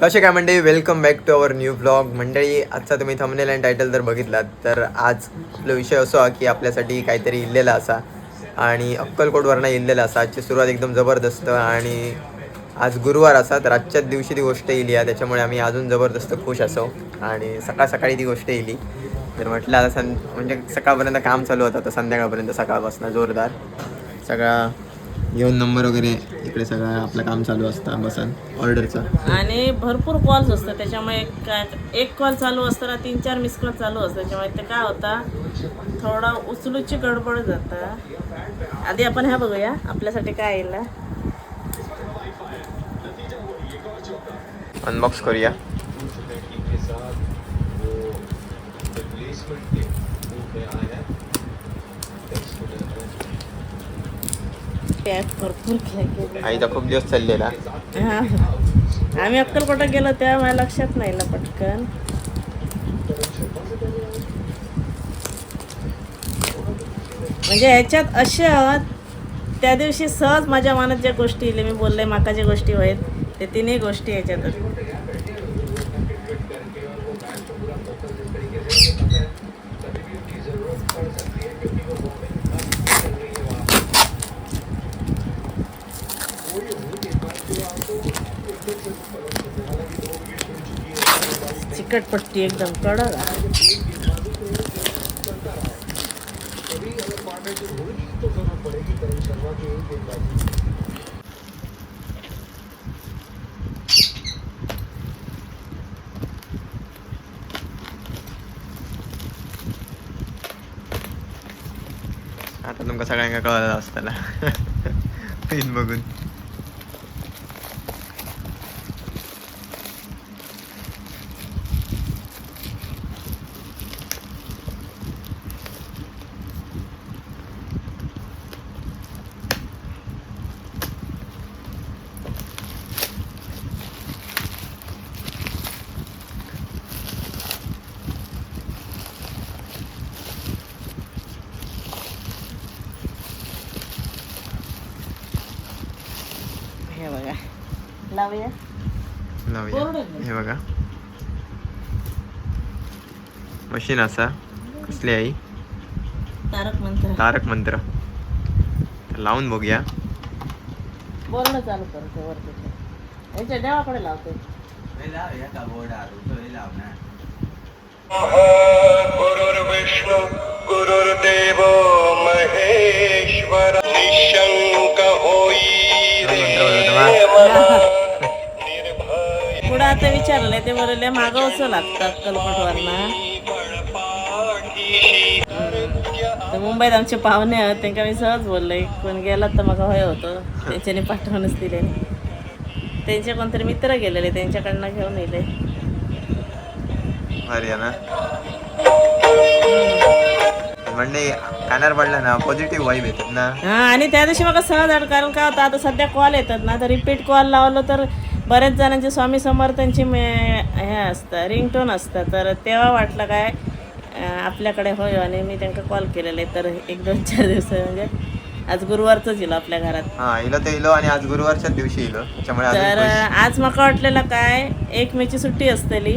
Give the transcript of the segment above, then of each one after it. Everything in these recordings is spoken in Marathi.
कसे काय मंडळी? Welcome back to our new blog मंडळी आजचा तुम्ही थंबनेल आणि टायटल जर बघितलात तर आज आपला विषय असो हा की आपल्यासाठी काहीतरी इल्लेला असा आणि अक्कलकोटवरनं इल्लेला असा. आजची सुरुवात एकदम जबरदस्त आणि आज गुरुवार असा तर आजच्याच दिवशी ती गोष्ट येईल आहे. त्याच्यामुळे आम्ही अजून जबरदस्त खुश असो आणि सकाळ सकाळी ती गोष्ट येईल तर म्हटलं आता सं म्हणजे सकाळपर्यंत काम चालू होतं तर संध्याकाळपर्यंत सकाळपासून जोरदार. सगळा येऊन नंबर वगैरे इकडे सगळं आपलं काम चालू असतं बसन ऑर्डरचं. आणि भरपूर कॉल्स असतात त्याच्यामुळे काय एक कॉल चालू असताना तीन चार मिस कॉल चालू असतात. त्याच्यामुळे ते काय होता थोडा उचलूची गडबड जाता. आधी आपण ह्या बघूया आपल्यासाठी काय येईल. अनबॉक्स करूया. भरपूर केलं आईचा खूप दिवस चाललेला. हा. आम्ही अक्कलकोटा गेलो तेव्हा माझ्या लक्षात नाही ना पटकन. म्हणजे ह्याच्यात अशा त्या दिवशी सहज माझ्या मनात ज्या गोष्टी मी बोलले माका ज्या गोष्टी आहेत ते तिन्ही गोष्टी ह्याच्यात चिकटपट्टी एकदम कडक आता तुमका सगळ्यांका कळलं असताना पिन बघून. हे बघा. लावूया. लावूया. हे बघा. मशीन असा. कसली आई? तारक मंत्र. तारक मंत्र. तर लावून बघूया. बोर्ड चालू करते वरती ते. ह्याच्या देवाकडे लावते. गुरुर्विष्णु गुरुर्देव महेश्वर निशंक होई. पुढे आता विचारलंय ते बोलले मागं उचल लागतात कलपटवरना मुंबईत आमचे पाहुणे आहेत त्यांना मी सहज बोलले कोण गेला तर मग होय होतं. त्यांच्यानी पाठवूनच दिले त्यांचे कोणतरी मित्र गेलेले त्यांच्याकडनं घेऊन येले. ना? म्हणजे कानार पडला ना पॉझिटिव्ह वाईब येतात ना. हा आणि त्या दिवशी मग सहज आड कारण काय होतं? आता सध्या कॉल येतात ना तर रिपीट कॉल लावलं तर बऱ्याच जणांचे स्वामी समर्थांची मे- हे असतं रिंगटोन असतं. तर तेव्हा वाटलं काय अं, आपल्याकडे होय आणि मी त्यांना कॉल केलेले. तर एक दोन चार दिवस म्हणजे आज गुरुवारचंच येईल आपल्या घरात. हा इलो ते इलो आणि आज गुरुवारच्याच दिवशी इलो त्याच्यामुळे अजून तर खुश. आज मका वाटलेलं काय एक मेची सुट्टी असतली.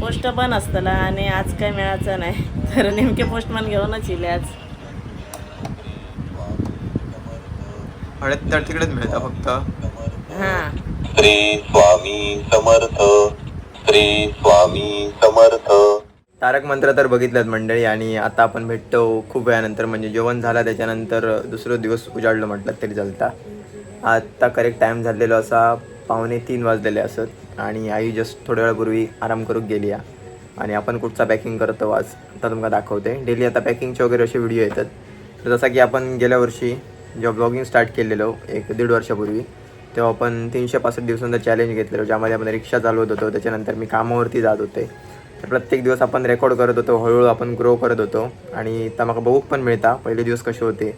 पोस्ट बंद असतला आणि आज काय मिळायचं नाही. तर नेमके पोस्टमॅन घेऊनच येईल आज. हळद तर तिकडेच मिळतं फक्त. हां. श्री स्वामी समर्थ श्री स्वामी समर्थ. तारक मंत्र तर बघितलं मंडळी आणि आता आपण भेटतो खूप वेळानंतर म्हणजे जेवण झाला त्याच्यानंतर दुसरं दिवस उजाडलं म्हटलं तरी चालता. आता करेक्ट टाईम झालेलो असा. पावणे तीन वाजलेले असत आणि आई जस्ट थोड्या वेळापूर्वी आराम करून गेली आहे. आणि आपण कुठचा पॅकिंग करतो आज आता तुम्हाला दाखवते. डेली आता पॅकिंगचे वगैरे असे व्हिडिओ येतात. तर जसा की आपण गेल्या वर्षी जेव्हा ब्लॉगिंग स्टार्ट केलेलो एक दीड वर्षापूर्वी तेव्हा आपण तीनशे पासष्ट दिवसांचा चॅलेंज घेतलेलो ज्यामध्ये आपण रिक्षा चालवत होतो. त्याच्यानंतर मी कामावरती जात होते. तर प्रत्येक दिवस आपण रेकॉर्ड करत होतो हळूहळू आपण ग्रो करत होतो. आणि आता मला बघूक पण मिळता पहिले दिवस कसे होते.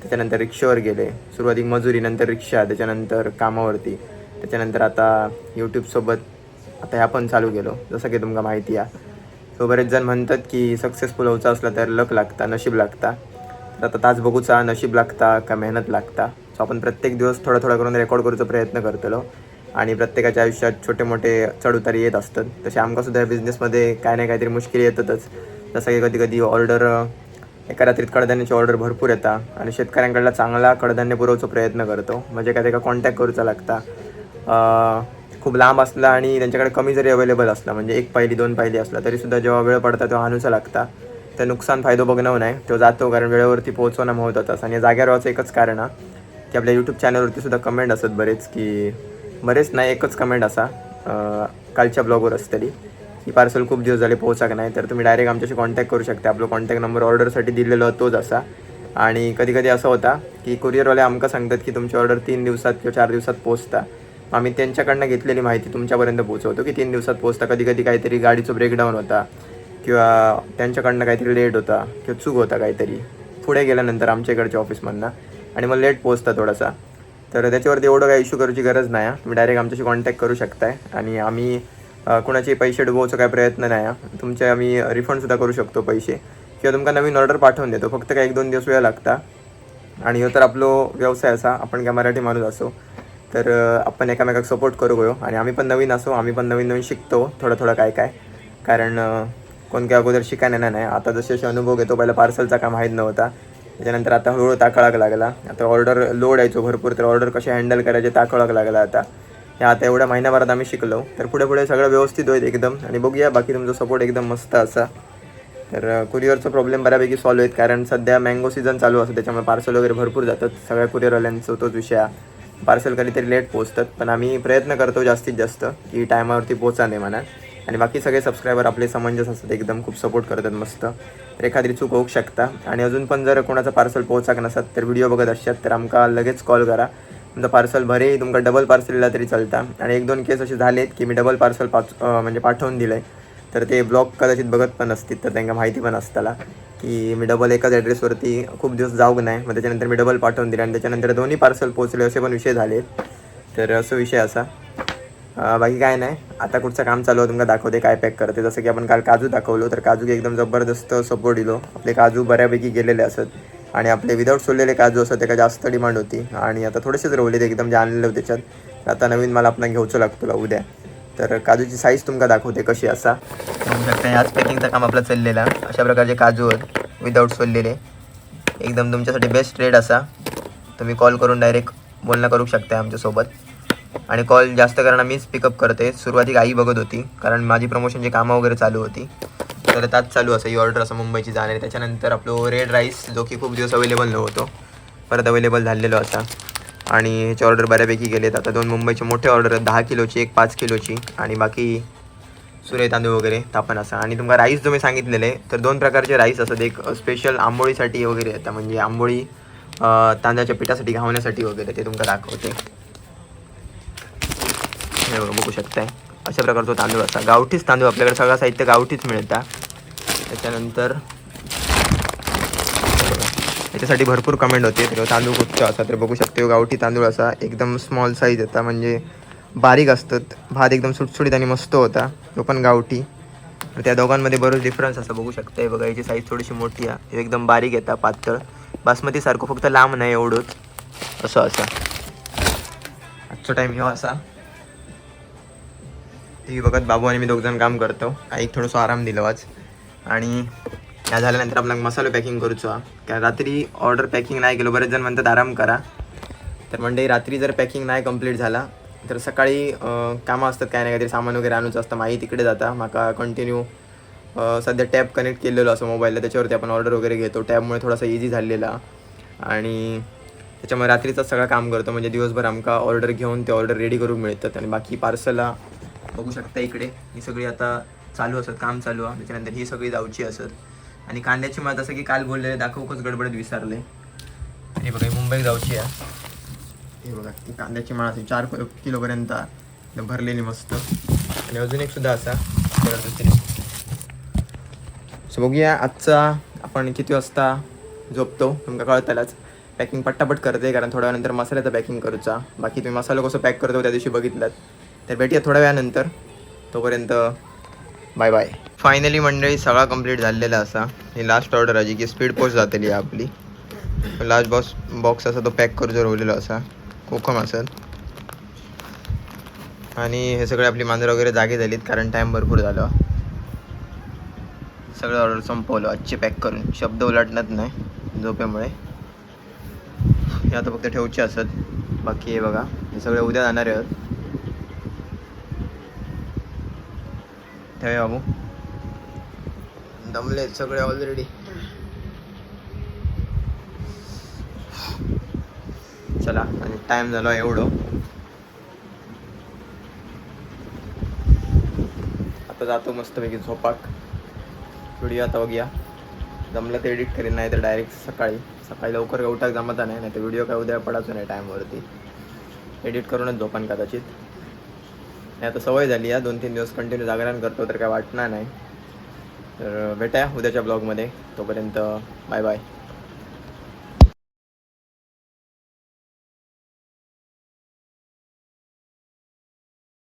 त्याच्यानंतर रिक्षावर गेले. सुरुवातीक मजुरी नंतर रिक्षा त्याच्यानंतर कामावरती. त्याच्यानंतर आता यूट्यूबसोबत आता ह्या पण चालू केलो. जसं की तुमका माहिती आहे. सो बरेच जण म्हणतात की सक्सेसफुल व्हायचं असलं तर लक लागता नशीब लागता. तर आता तास बघूचा नशीब लागता का मेहनत लागता. सो आपण प्रत्येक दिवस थोडा थोडा करून रेकॉर्ड करूचा प्रयत्न करतलो. आणि प्रत्येकाच्या आयुष्यात छोटे मोठे चढउतारी येत असतात. तसे आमकासुद्धा या बिझनेसमध्ये काय नाही काहीतरी मुश्किल येतातच. जसं की कधी कधी ऑर्डर एका रात्रीत कडधान्याची ऑर्डर भरपूर येतात आणि शेतकऱ्यांकडला चांगला कडधान्य पुरवचा प्रयत्न करतो. म्हणजे काय त्याला कॉन्टॅक्ट करूचा लागता. खूप लांब असला आणि त्यांच्याकडे कमी जरी अवेलेबल असला म्हणजे एक पायली दोन पायली असला तरी सुद्धा जेव्हा वेळ पडता तेव्हा आणूचा लागता. तर नुकसान फायदो बघणं नाही तो जातो कारण वेळेवरती पोहोचवणं महत्त्वाचं आणि या जाग्यावर व्हायचं एकच कारण आहे की आपल्या यूट्यूब चॅनलवरती सुद्धा कमेंट असत बरेच की बरेच नाही एकच कमेंट असा कालच्या ब्लॉगवर तरी की पार्सल खूप दिवस झाले पोहोचाक नाही. तर तुम्ही डायरेक्ट आमच्याशी कॉन्टॅक्ट करू शकता. आपला कॉन्टॅक्ट नंबर ऑर्डरसाठी दिलेला तोच असा. आणि कधी कधी असं होता की कुरिअरवाले आमका सांगतात की तुमची ऑर्डर तीन दिवसात किंवा चार दिवसात पोहोचता. आम्ही त्यांच्याकडनं घेतलेली माहिती तुमच्यापर्यंत पोहोचवतो की तीन दिवसात पोहोचता. कधी कधी काहीतरी गाडीचं ब्रेकडाऊन होता किंवा त्यांच्याकडनं काहीतरी लेट होता किंवा चूक होता काहीतरी. पुढे गेल्यानंतर आमच्या इकडच्या ऑफिसमधनं आणि मग लेट पोहोचता थोडासा. तर त्याच्यावरती एवढं काही इश्यू करायची गरज नाही आहे. तुम्ही डायरेक्ट आमच्याशी कॉन्टॅक्ट करू शकताय. आणि आम्ही कुणाचे पैसे डुबवायचा काय प्रयत्न नाही आहे. तुमचे आम्ही रिफंडसुद्धा करू शकतो पैसे. किंवा तुमका नवीन ऑर्डर पाठवून देतो फक्त काय एक दोन दिवस वेळ लागता. आणि ह्यो तर आपलो व्यवसाय असा आपण काय मराठी माणूस असो तर आपण एकामेकाक सपोर्ट करू गयो आणि आम्ही पण नवीन असो आम्ही पण नवीन नवीन शिकतो थोडं थोडं काय काय. कारण कोण काय अगोदर शिकायला नाही नाही. आता जसे जसे अनुभव घेतो पहिला पार्सलचा काय माहीत नव्हता. त्याच्यानंतर आता हळूहळू ताकळाक लागला. आता ऑर्डर लोड यायचो भरपूर तर ऑर्डर कसे हँडल करायचे ताकळाक लागला आता. हे आता एवढ्या महिन्याभरात आम्ही शिकलो. तर पुढे पुढे सगळं व्यवस्थित होईल एकदम. आणि बघूया बाकी तुमचा सपोर्ट एकदम मस्त असा. तर कुरिअरचा प्रॉब्लेम बऱ्यापैकी सॉल्व्ह आहेत कारण सध्या मँगो सीझन चालू असतो त्याच्यामुळे पार्सल वगैरे भरपूर जातात. सगळ्या कुरिअरवाल्यांचा तोच विषय आहे. पार्सल कधीतरी लेट पोहोचतात पण आम्ही प्रयत्न करतो जास्तीत जास्त की टायमावरती पोचा नाही म्हणा. आणि बाकी सगळे सबस्क्रायबर आपले समंजस असतात एकदम खूप सपोर्ट करतात मस्त. तर एखादी चूक होऊ शकता. आणि अजून पण जर कोणाचं पार्सल पोहोचाक नसत तर व्हिडिओ बघत असतात तर आमका लगेच कॉल करा. तुमचं पार्सल भरे तुमका डबल पार्सल दिला तरी चालता. आणि एक दोन केस असे झालेत की मी डबल पार्सल पाच म्हणजे पाठवून दिलं आहे तर ते ब्लॉग कदाचित बघत पण असतील तर त्यांना माहिती पण असताला की मी डबल एकाच ॲड्रेसवरती खूप दिवस जाऊ नाही मग त्याच्यानंतर मी डबल पाठवून दिले आणि त्याच्यानंतर दोन्ही पार्सल पोचले असे पण विषय झाले तर असं विषय असा. बाकी काय नाही. आता कुठचं काम चालू आहे तुमका दाखवते काय पॅक करते. जसं की आपण काल काजू दाखवलो तर काजू एकदम जबरदस्त सपोर्ट दिलो. आपले काजू बऱ्यापैकी गेलेले असत. आणि आपले विदाऊट सोडलेले काजू असत त्याका जास्त डिमांड होती. आणि आता थोडेसेच रवले ते एकदम जे आणलेले होते त्याच्यात. आता नवीन मला आपण घेऊचं लागतो उद्या. तर काजूची साईज तुमका दाखवते कशी असा. बघू शकता ह्याच पॅकिंगचं काम आपलं चाललेलं. अशा प्रकारचे काजू आहेत विदाऊट सोललेले. एकदम तुमच्यासाठी बेस्ट रेट असा. तुम्ही कॉल करून डायरेक्ट बोलणं करू शकता आमच्यासोबत. आणि कॉल जास्त कारण मीच पिकअप करते. सुरुवातीक आई बघत होती कारण माझी प्रमोशनची कामं वगैरे चालू होती. तर त्यात चालू असं ही ऑर्डर असं मुंबईची जाणार. त्याच्यानंतर आपलो रेड राईस जो की खूप दिवस अवेलेबल नव्हतो परत अवेलेबल झालेलो असा. आणि ह्याचे ऑर्डर बऱ्यापैकी गेलेत. आता दोन मुंबईचे मोठे ऑर्डर आहेत. दहा किलोची एक पाच किलोची आणि बाकी सुरे तांदूळ वगैरे तापण असा. आणि तुमका राईस जो मी सांगितलेले तर दोन प्रकारचे राईस असतात. एक स्पेशल आंबोळीसाठी वगैरे येतं. म्हणजे आंबोळी तांदळाच्या पिठासाठी घावण्यासाठी वगैरे ते तुमका दाखवते. हे बघू शकताय. अशा प्रकारचा तांदूळ असा. गावठीच तांदूळ आपल्याकडे. सगळं साहित्य गावठीच मिळतं. त्याच्यानंतर याच्यासाठी भरपूर कमेंट होते. तर तांदूळ कुठचा असा तर बघू शकते हो, गावठी तांदूळ असा एकदम स्मॉल साईज होता म्हणजे बारीक असतात. भात एकदम सुटसुटीत आणि मस्त होता तो पण गावठी. त्या दोघांमध्ये बरोच डिफरन्स असं बघू शकता बघा याची साईज थोडीशी मोठी आहे. एकदम बारीक येतात पातळ. बासमतीसारखं फक्त लांब नाही एवढंच. असं असं. आजचा टाईम ह्यो असा. टी व्ही बघत बाबू आणि मी दोघजण काम करतो. आईक थोडंसं आराम दिलो आज. आणि या झाल्यानंतर आपल्याला मसालो पॅकिंग करूचो. कारण रात्री ऑर्डर पॅकिंग नाही केलो बरेच जण म्हणतात आराम करा. तर म्हणजे रात्री जर पॅकिंग नाही कंप्लीट झाला तर सकाळी कामं असतात काय नाही काहीतरी सामान वगैरे आणूचं असतं माही तिकडे जाता माका कंटिन्यू सध्या टॅब कनेक्ट केलेलो असं मोबाईलला त्याच्यावरती आपण ऑर्डर वगैरे घेतो. टॅबमुळे थोडासा इझी झालेला. आणि त्याच्यामुळे रात्रीचं सगळं काम करतो म्हणजे दिवसभर आमका ऑर्डर घेऊन ते ऑर्डर रेडी करून मिळतात. आणि बाकी पार्सलला बघू शकता इकडे. ही सगळी आता चालू असत काम चालू. आहे त्याच्यानंतर ही सगळी जाऊची असत. आणि कांद्याची मला जसं की काल बोललेले दाखवूकच गडबडीत विसरले. आणि बघा ही मुंबई जाऊची आहे. हे बघा ही कांद्याची माळ असेल चार किलोपर्यंत भरलेली मस्त. आणि अजून एक सुद्धा असा. दुसरी सो बघूया आजचा आपण किती वाजता झोपतो तुमका कळतालाच पॅकिंग पट्टापट करते कारण थोड्या वेळानंतर मसाल्याचं पॅकिंग करूचा. बाकी तुम्ही मसाला कसं पॅक करतो त्या दिवशी बघितलात. तर भेटूया थोड्या वेळानंतर. तोपर्यंत बाय बाय फायनली मंडळी सगळा कंप्लीट झालेला असा. ही लास्ट ऑर्डर आहे की स्पीड पोस्ट जातली आपली. लास्ट बॉक्स बॉक्स असा तो पॅक करूचो रोवलेलो असा. कोकम असत आणि हे सगळे आपली मांजरं वगैरे जागे झालीत कारण टाईम भरपूर झालं. सगळं ऑर्डर संपवलं. आजचे पॅक करून. शब्द उलटणार नाही झोपेमुळे. हे आता फक्त ठेवचे असत. बाकी हे बघा. हे सगळे उद्या जाणारे आहेत. ठेवूया बाबू. दमले सगळे ऑलरेडी चला आणि टाइम झाला एवढं. आता जातो मस्तपैकी झोपाक. व्हिडिओ आता बघूया. जमलं तर एडिट करेन नाही तर डायरेक्ट सकाळी. सकाळी लवकर उठाक जमता नाही नाही तर व्हिडिओ काय उद्या पडायचो नाही टाईमवरती एडिट करूनच झोपान कदाचित. नाही आता सवय झाली आहे. दोन तीन दिवस कंटिन्यू जागरण करतो तर काय वाटणार नाही. तर भेटाया उद्याच्या ब्लॉगमध्ये तोपर्यंत बाय बाय